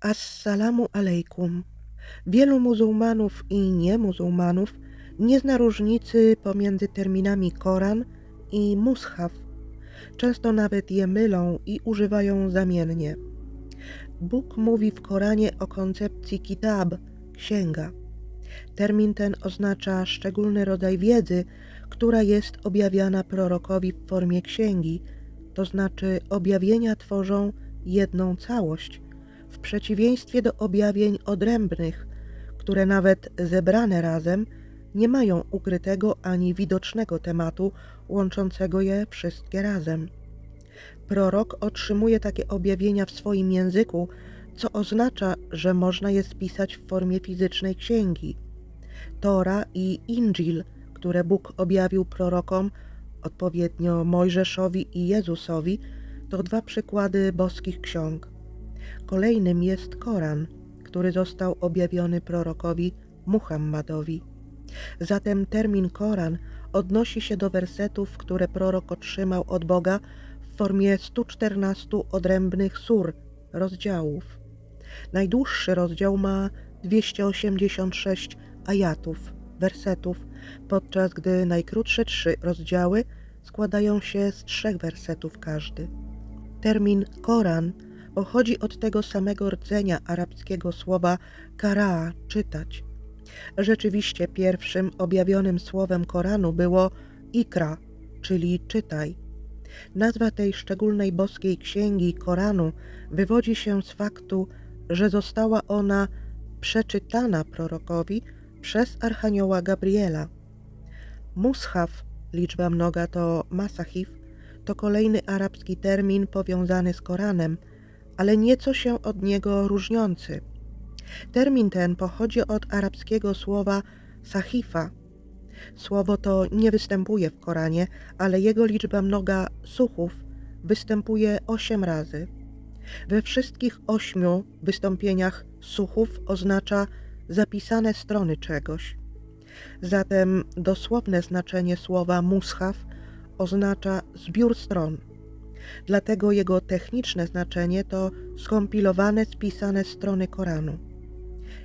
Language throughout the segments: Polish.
Assalamu alaikum. Wielu muzułmanów i niemuzułmanów nie zna różnicy pomiędzy terminami Koran i Mushaf. Często nawet je mylą i używają zamiennie. Bóg mówi w Koranie o koncepcji kitab, księga. Termin ten oznacza szczególny rodzaj wiedzy, która jest objawiana prorokowi w formie księgi, to znaczy objawienia tworzą jedną całość, w przeciwieństwie do objawień odrębnych, które nawet zebrane razem nie mają ukrytego ani widocznego tematu łączącego je wszystkie razem. Prorok otrzymuje takie objawienia w swoim języku, co oznacza, że można je spisać w formie fizycznej księgi. Tora i Injil, które Bóg objawił prorokom, odpowiednio Mojżeszowi i Jezusowi, to dwa przykłady boskich ksiąg. Kolejnym jest Koran, który został objawiony prorokowi Muhammadowi. Zatem termin Koran odnosi się do wersetów, które prorok otrzymał od Boga w formie 114 odrębnych sur, rozdziałów. Najdłuższy rozdział ma 286 ajatów, wersetów, podczas gdy najkrótsze trzy rozdziały składają się z trzech wersetów każdy. Termin Koran pochodzi od tego samego rdzenia arabskiego słowa kara, czytać. Rzeczywiście pierwszym objawionym słowem Koranu było ikra, czyli czytaj. Nazwa tej szczególnej boskiej księgi Koranu wywodzi się z faktu, że została ona przeczytana prorokowi przez Archanioła Gabriela. Mushaf, liczba mnoga to masahif, to kolejny arabski termin powiązany z Koranem, ale nieco się od niego różniący. Termin ten pochodzi od arabskiego słowa sahifa. Słowo to nie występuje w Koranie, ale jego liczba mnoga suchów występuje osiem razy. We wszystkich ośmiu wystąpieniach suchów oznacza zapisane strony czegoś. Zatem dosłowne znaczenie słowa mushaf oznacza zbiór stron. Dlatego jego techniczne znaczenie to skompilowane, spisane strony Koranu.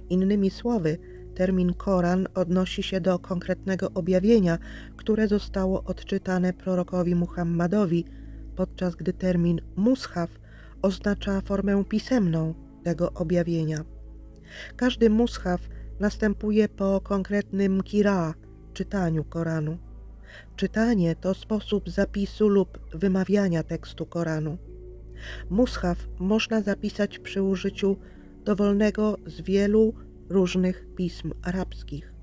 Innymi słowy, termin Koran odnosi się do konkretnego objawienia, które zostało odczytane prorokowi Muhammadowi, podczas gdy termin mushaf oznacza formę pisemną tego objawienia. Każdy mushaf następuje po konkretnym kira, czytaniu Koranu. Czytanie to sposób zapisu lub wymawiania tekstu Koranu. Mushaf można zapisać przy użyciu dowolnego z wielu różnych pism arabskich.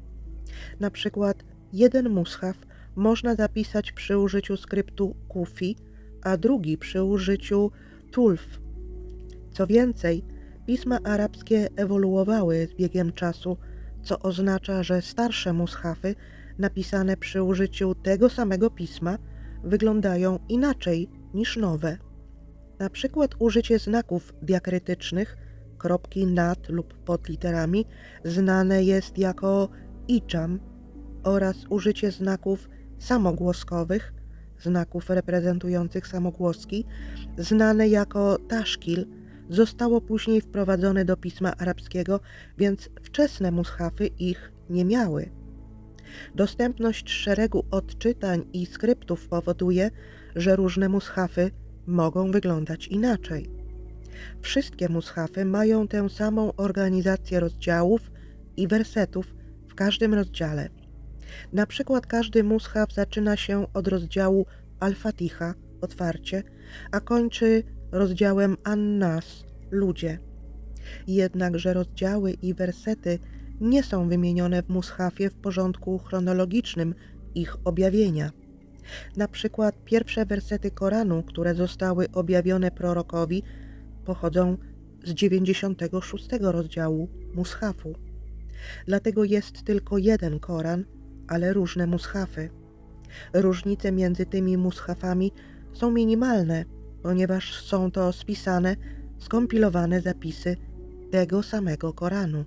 Na przykład jeden mushaf można zapisać przy użyciu skryptu kufi, a drugi przy użyciu tulf. Co więcej, pisma arabskie ewoluowały z biegiem czasu, co oznacza, że starsze mushafy napisane przy użyciu tego samego pisma wyglądają inaczej niż nowe. Na przykład użycie znaków diakrytycznych, kropki nad lub pod literami, znane jest jako iczam oraz użycie znaków samogłoskowych, znaków reprezentujących samogłoski, znane jako taszkil, zostało później wprowadzone do pisma arabskiego, więc wczesne mushafy ich nie miały. Dostępność szeregu odczytań i skryptów powoduje, że różne mushafy mogą wyglądać inaczej. Wszystkie mushafy mają tę samą organizację rozdziałów i wersetów w każdym rozdziale. Na przykład każdy mushaf zaczyna się od rozdziału Al-Fatiha, otwarcie, a kończy rozdziałem An-Nas, ludzie. Jednakże rozdziały i wersety nie są wymienione w mushafie w porządku chronologicznym ich objawienia. Na przykład pierwsze wersety Koranu, które zostały objawione prorokowi, pochodzą z 96 rozdziału mushafu. Dlatego jest tylko jeden Koran, ale różne mushafy. Różnice między tymi mushafami są minimalne, ponieważ są to spisane, skompilowane zapisy tego samego Koranu.